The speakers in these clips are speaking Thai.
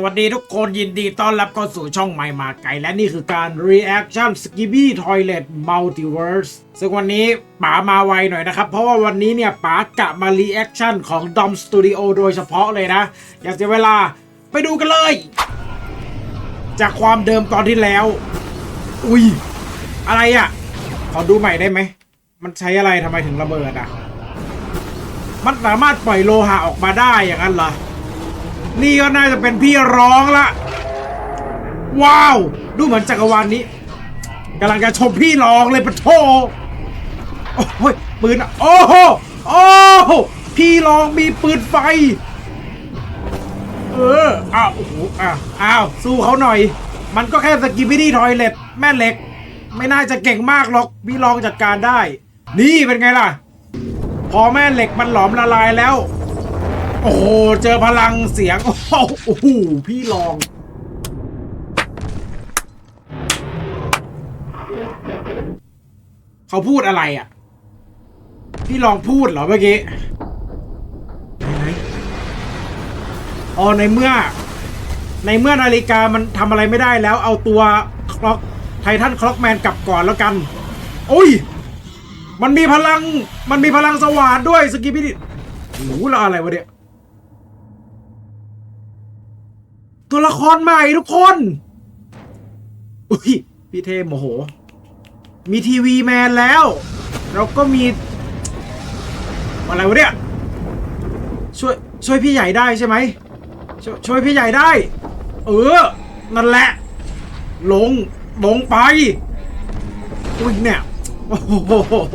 สวัสดีทุกคนยินดีต้อนรับเข้าสู่ช่องใหม่มาไกลและนี่คือการ reaction skibby toilet multiverse ซึ่งวันนี้ป๋ามาไวหน่อยนะครับ เพราะว่าวันนี้เนี่ยป๋ากะมา reaction ของ Dom Studio โดยเฉพาะเลยนะ อยากจะเวลาไปดูกันเลย จากความเดิมตอนที่แล้ว อุ้ย อะไรอะ่ะ ขอดูใหม่ได้ไหม มันใช้อะไรทำไมถึงระเบิดอะ มันสามารถปล่อยโลหะออกมาได้อย่างนั้นเหรอ นี่ก็น่าจะเป็นพี่ร้องละ ว้าว ดูเหมือนจักรวาลนี้กำลังจะชมพี่ร้องเลยปะโทโอ้ยปืนอะโอ้โหโอ้โหพี่ร้องมีปืนไฟ เอออ้าวโอ้โหอ้าวอ้าวสู้เขาหน่อย มันก็แค่สกิบิดี้ทอยเล็ตแม่เหล็ก ไม่น่าจะเก่งมากหรอกพี่ลองจัดการได้ นี่เป็นไงล่ะ พอแม่เหล็กมันหลอมละลายแล้ว โอ้โห เจอพลังเสียง โอ้โห พี่ลองเขาพูดอะไรอะ พี่ลองพูดเหรอเมื่อกี้ไหนอ๋อในเมื่อ ในเมื่อนาฬิกามันทำอะไรไม่ได้แล้ว เอาตัวคล็อกไททันคล็อกแมนกลับก่อนแล้วกัน โอ้ย มันมีพลัง มันมีพลังสว่านด้วยสกิปปี้หนูละอะไรวะเนี่ย ตัวละครใหม่ทุกคน อุ้ย พี่เทมโมโห มีทีวีแมนแล้วเราก็มี อะไรวะเนี่ย ช่วย ช่วยพี่ใหญ่ได้ใช่ไหมช่วยช่วยพี่ใหญ่ได้ เออ นั่นแหละ ลง ลงไป อุ้ยเนี่ย โอ้โห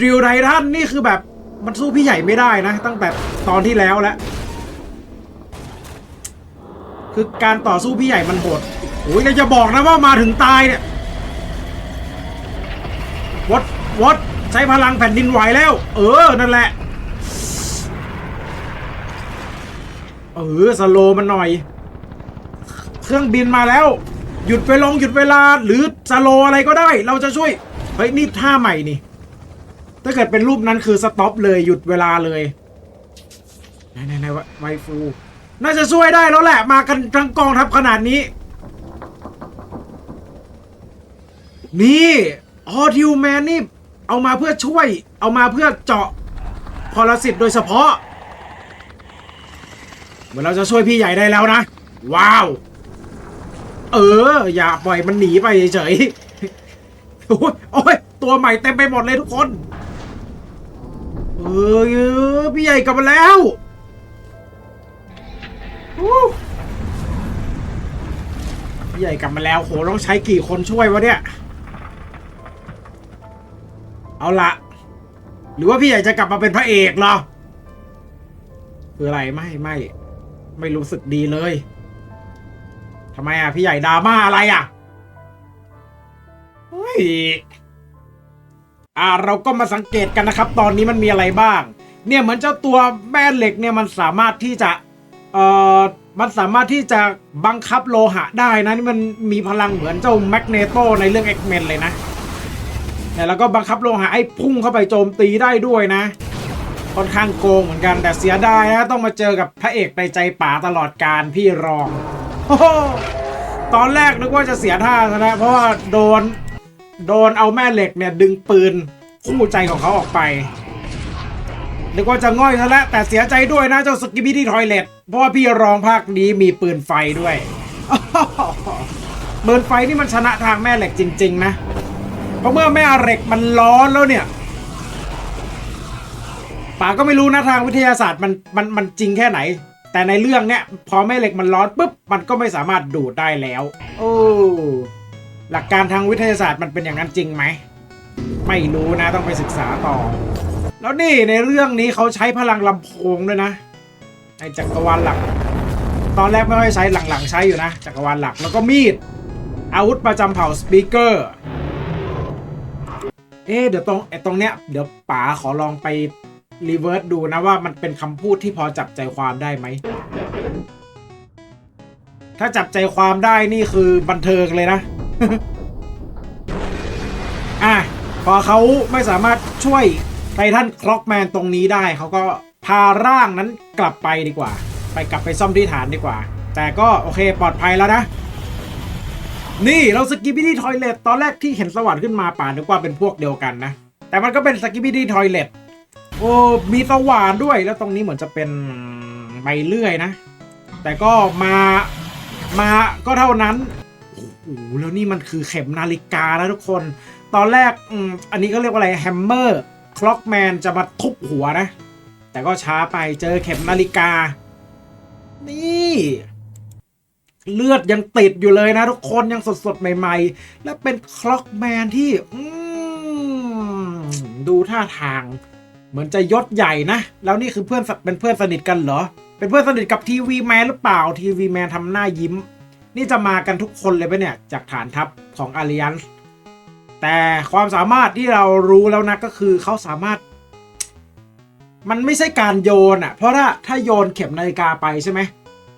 ดิวไททันนี่คือแบบ มันสู้พี่ใหญ่ไม่ได้นะ ตั้งแต่ตอนที่แล้วแล้ว คือการต่อสู้พี่ใหญ่มันโหดโอ้ยแล้วจะบอกนะว่ามาถึงตายเนี่ยวอดวอดใช้พลังแผ่นดินไหวแล้ว เออ นั่นแหละ เออ สโลมันหน่อย เครื่องบินมาแล้ว หยุดไปลงหยุดเวลา หรือสโลอะไรก็ได้ เราจะช่วย เฮ้ย นี่ท่าใหม่นี่ ถ้าเกิดเป็นรูปนั้นคือสต็อปเลยหยุดเวลาเลยไหนไหนไหนไวฟู น่าจะช่วยได้แล้วแหละมากันทั้งกองทัพขนาดนี้ นี่ออทิวแมนนี่ เอามาเพื่อช่วย เอามาเพื่อเจาะพลสิตโดยเฉพาะ เหมือนเราจะช่วยพี่ใหญ่ได้แล้วนะ ว้าว เออ อย่าปล่อยมันหนีไปเฉยโอ้ยโอ้ยตัวใหม่เต็มไปหมดเลยทุกคน เออพี่ใหญ่กลับมาแล้ว ใหญ่กลับมาแล้วโหต้องใช้กี่คนช่วยวะเนี่ย เอาละหรือว่าพี่ใหญ่จะกลับมาเป็นพระเอกเหรอ คืออะไรไม่ไม่ ไม่รู้สึกดีเลยทำไมอะ พี่ใหญ่ดราม่าอะไรอะเฮ้ยอ่าเราก็มาสังเกตกันนะครับ ตอนนี้มันมีอะไรบ้าง เนี่ยเหมือนเจ้าตัวแม่เหล็กเนี่ยมันสามารถที่จะ เอ่อมันสามารถที่จะบังคับโลหะได้นะนี่มันมีพลังเหมือนเจ้าแมกเนโตในเรื่อง X-Men เลยนะเนี่ยแล้วก็บังคับโลหะให้พุ่งเข้าไปโจมตีได้ด้วยนะ ค่อนข้างโกงเหมือนกันแต่เสียดายนะต้องมาเจอกับพระเอกในใจป๋าตลอดการพี่รองโอ้ตอนแรกนึกว่าจะเสียท่าซะแล้วเพราะว่าโดนโดนเอาแม่เหล็กเนี่ยดึงปืนคู่ใจของเขาออกไป นึกว่าจะง่อยซะแล้วแต่เสียใจด้วยนะเจ้าสกิบิดี้ทอยเล็ตเพราะว่าพี่รองภาคนี้มีปืนไฟด้วยปืนไฟนี่มันชนะทางแม่เหล็กจริง ๆ นะ เพราะเมื่อแม่เหล็กมันร้อนแล้วเนี่ยป๋าก็ไม่รู้นะทางวิทยาศาสตร์มันมันมันจริงแค่ไหน แต่ในเรื่องเนี้ยพอแม่เหล็กมันร้อนปุ๊บมันก็ไม่สามารถดูดได้แล้ว โอ้หลักการทางวิทยาศาสตร์มันเป็นอย่างนั้นจริงไหม ไม่รู้นะต้องไปศึกษาต่อ แล้วนี่ในเรื่องนี้เขาใช้พลังลำโพงด้วยนะในจักรวาลหลัก ตอนแรกไม่ค่อยใช้หลังๆ ใช้อยู่นะ จักรวาลหลักแล้วก็มีด อาวุธประจำเผ่าสปีกเกอร์เอ๊เดี๋ยวตรงไอ้ตรงเนี้ยเดี๋ยวป๋าขอลองไปรีเวิร์สดูนะว่ามันเป็นคำพูดที่พอจับใจความได้ไหม ถ้าจับใจความได้นี่คือบันเทิงเลยนะ อะพอเขาไม่สามารถช่วย ไททันคล็อกแมนตรงนี้ได้เขาก็พาร่างนั้นกลับไปดีกว่า ไปกลับไปซ่อมที่ฐานดีกว่า แต่ก็โอเคปลอดภัยแล้วนะ นี่เราสกิป i ดี้ทอยเลตตอนแรกที่เห็นสวรรค์ขึ้นมาป่านนึกว่าเป็นพวกเดียวกันนะ แต่มันก็เป็นสกิป i ดี้ทอยเลตโอ้มีสว่านด้วยแล้วตรงนี้เหมือนจะเป็นใบเลื่อยนะ แต่ก็มามาก็เท่านั้นโอ้โหแล้วนี่มันคือเข็มนาฬิกาแล้วทุกคน ตอนแรกอันนี้ก็เรียกว่าอะไรแฮมเมอร์ คล็อกแมนจะมาทุบหัวนะ แต่ก็ช้าไปเจอเข็มนาฬิกา นี่ เลือดยังติดอยู่เลยนะ ทุกคนยังสดๆ ใหม่ ๆ และเป็นคล็อกแมนที่อืดูท่าทาง เหมือนจะยศใหญ่นะ แล้วนี่คือเพื่อนเป็นเพื่อนสนิทกันเหรอ เป็นเพื่อนสนิทกับทีวีแมนหรือเปล่าทีวีแมนทำหน้ายิ้ม นี่จะมากันทุกคนเลยปะเนี่ย จากฐานทัพของอาริยัน แต่ความสามารถที่เรารู้แล้วนะก็คือเขาสามารถ มันไม่ใช่การโยนอะ เพราะถ้าถ้าโยนเข็มนาฬิกาไปใช่ไหม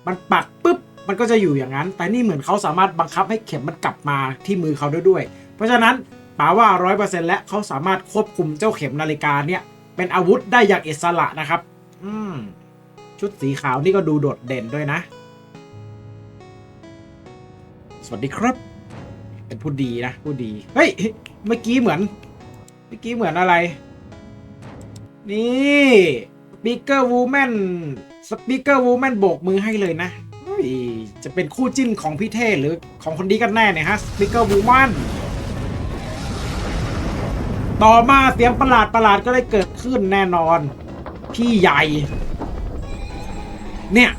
มันปักปุ๊บมันก็จะอยู่อย่างนั้น แต่นี่เหมือนเขาสามารถบังคับให้เข็มมันกลับมาที่มือเขาได้ด้วย เพราะฉะนั้นป๋าว่าร้อยเปอร์เซ็นต์และเขาสามารถควบคุมเจ้าเข็มนาฬิกาเนี่ย เป็นอาวุธได้อย่างอิสระนะครับ อืมชุดสีขาวนี่ก็ดูโดดเด่นด้วยนะ สวัสดีครับ เป็นผู้ดีนะผู้ดีเฮ้ยเมื่อกี้เหมือน เมื่อกี้เหมือนอะไร นี่สปีกเกอร์วูแมนสปีกเกอร์วูแมนโบกมือให้เลยนะจะเป็นคู่จิ้นของพี่เท่หรือของคนนี้กันแน่เนี่ยฮะสปีกเกอร์วูแมนต่อมาเสียงประหลาดประหลาดก็ได้เกิดขึ้นแน่นอน พี่ใหญ่ เนี่ย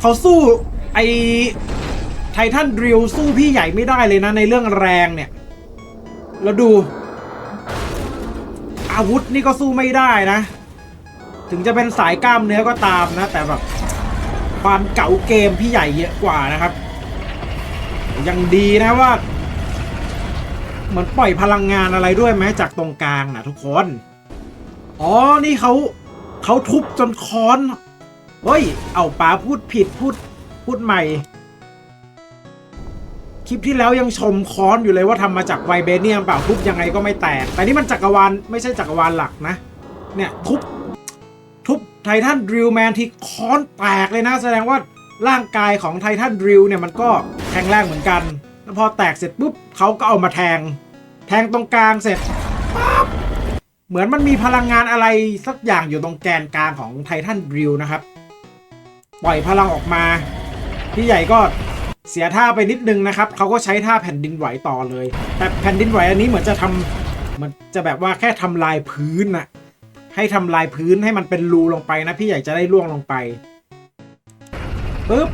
เขาสู้ไอ ไททันดริลสู้พี่ใหญ่ไม่ได้เลยนะในเรื่องแรงเนี่ย แล้วดู อาวุธนี่ก็สู้ไม่ได้นะ ถึงจะเป็นสายกล้ามเนื้อก็ตามนะ แต่แบบความเก่าเกมพี่ใหญ่เยอะกว่านะครับ ยังดีนะว่า เหมือนปล่อยพลังงานอะไรด้วยไหมจากตรงกลางนะทุกคน อ๋อ นี่เขาเขาทุบจนค้อน เฮ้ย เอาป๋าพูดผิดพูดพูดใหม่ คลิปที่แล้วยังชมค้อนอยู่เลยว่าทำมาจากไวเบเนียมเปล่าทุบยังไงก็ไม่แตก แต่นี่มันจักรวาลไม่ใช่จักรวาลหลักนะ เนี่ยทุบทุบไททันดริลแมนที่ค้อนแตกเลยนะ แสดงว่าร่างกายของไททันดริลเนี่ยมันก็แข็งแรงเหมือนกัน แล้วพอแตกเสร็จปุ๊บเขาก็เอามาแทง แทงตรงกลางเสร็จปั๊บเหมือนมันมีพลังงานอะไรสักอย่างอยู่ตรงแกนกลางของไททันดริลนะครับ ปล่อยพลังออกมา พี่ใหญ่ก็ เสียท่าไปนิดนึงนะครับเขาก็ใช้ท่าแผ่นดินไหวต่อเลย แต่แผ่นดินไหวอันนี้เหมือนจะทำมันจะแบบว่าแค่ทำลายพื้นน่ะให้ทำลายพื้นให้มันเป็นรูลงไปนะพี่ใหญ่จะได้ล่วงลงไปปึ๊บ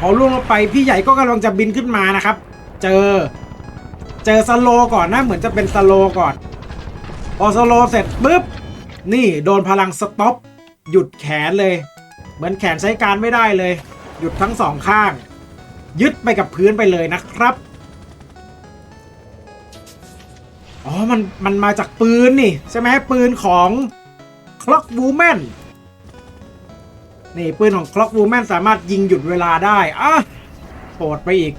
พอล่วงลงไปพี่ใหญ่ก็กำลังจะบินขึ้นมานะครับ เจอ เจอสโลก่อนนะเหมือนจะเป็นสโลก่อน พอสโลเสร็จปุ๊บนี่โดนพลังสต็อปหยุดแขนเลย เหมือนแขนใช้การไม่ได้เลย ยุดทั้งสองข้าง ยึดไปกับพื้นไปเลยนะครับ อ๋อ มัน มันมาจากปืนนี่ ใช่ไหมปืนของคล็อกวูแมนนี่ ปืนของคล็อกวูแมนสามารถยิงหยุดเวลาได้อะโหดไปอีก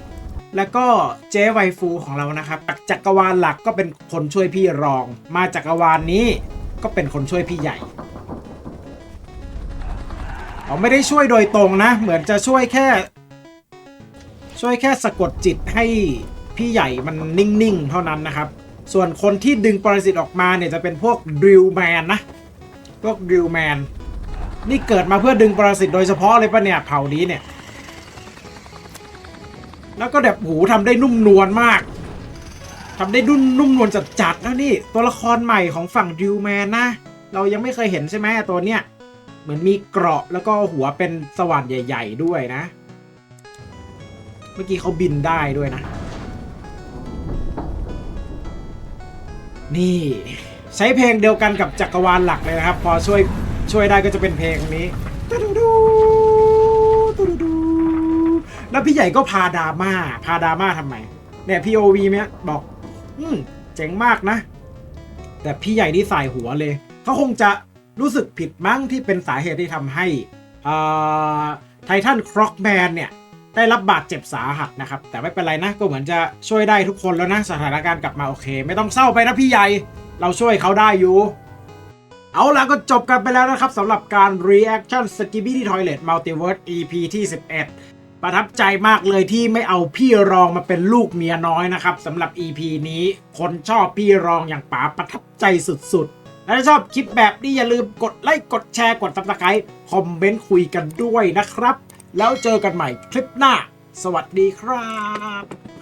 แล้วก็เจ๊ไวฟูของเรานะครับจากจักรวาลหลักก็เป็นคนช่วยพี่รอง มาจักรวาลนี้ก็เป็นคนช่วยพี่ใหญ่ เขาไม่ได้ช่วยโดยตรงนะ เหมือนจะช่วยแค่ ช่วยแค่สะกดจิตให้พี่ใหญ่มันนิ่ง ๆ เท่านั้นนะครับ ส่วนคนที่ดึงปรสิตออกมาเนี่ยจะเป็นพวกดิวแมนนะ พวกดิวแมน นี่เกิดมาเพื่อดึงปรสิตโดยเฉพาะเลยปะเนี่ยเผ่านี้เนี่ย แล้วก็แบบหูทำได้นุ่มนวลมากทำได้ดุนนุ่มนวลจัดๆแล้วนี่ ตัวละครใหม่ของฝั่งดิวแมนนะ เรายังไม่เคยเห็นใช่ไหมตัวเนี้ย เหมือนมีเกราะแล้วก็หัวเป็นสว่านใหญ่ ๆ ด้วยนะ เมื่อกี้เขาบินได้ด้วยนะ นี่ใช้เพลงเดียวกันกับจักรวาลหลักเลยนะครับ พอช่วยช่วยได้ก็จะเป็นเพลงนี้ตูดูดูตูดูดูแล้วพี่ใหญ่ก็พาดราม่าพาดราม่าทำไมเนี่ยพี่โอวีเนี้ยบอก อืมเจ๋งมากนะ แต่พี่ใหญ่นี่ใส่หัวเลยเขาคงจะ รู้สึกผิดมั้งที่เป็นสาเหตุที่ทำให้ไททันคร็อกแมนเนี่ย ได้รับบาดเจ็บสาหัสนะครับ แต่ไม่เป็นไรนะ ก็เหมือนจะช่วยได้ทุกคนแล้วนะ สถานการณ์กลับมาโอเค ไม่ต้องเศร้าไปนะพี่ใหญ่ เราช่วยเขาได้อยู่ เอาล่ะก็จบกันไปแล้วนะครับสำหรับการ reaction Skibidi Toilet Multiverse EP ที่ 11 ประทับใจมากเลยที่ไม่เอาพี่รองมาเป็นลูกเมียน้อยนะครับสำหรับ EP นี้คนชอบพี่รองอย่างป๋าประทับใจสุดๆ และถ้าชอบคลิปแบบนี้อย่าลืมกดไลค์กดแชร์กด subscribe คอมเมนต์คุยกันด้วยนะครับ แล้วเจอกันใหม่คลิปหน้า สวัสดีครับ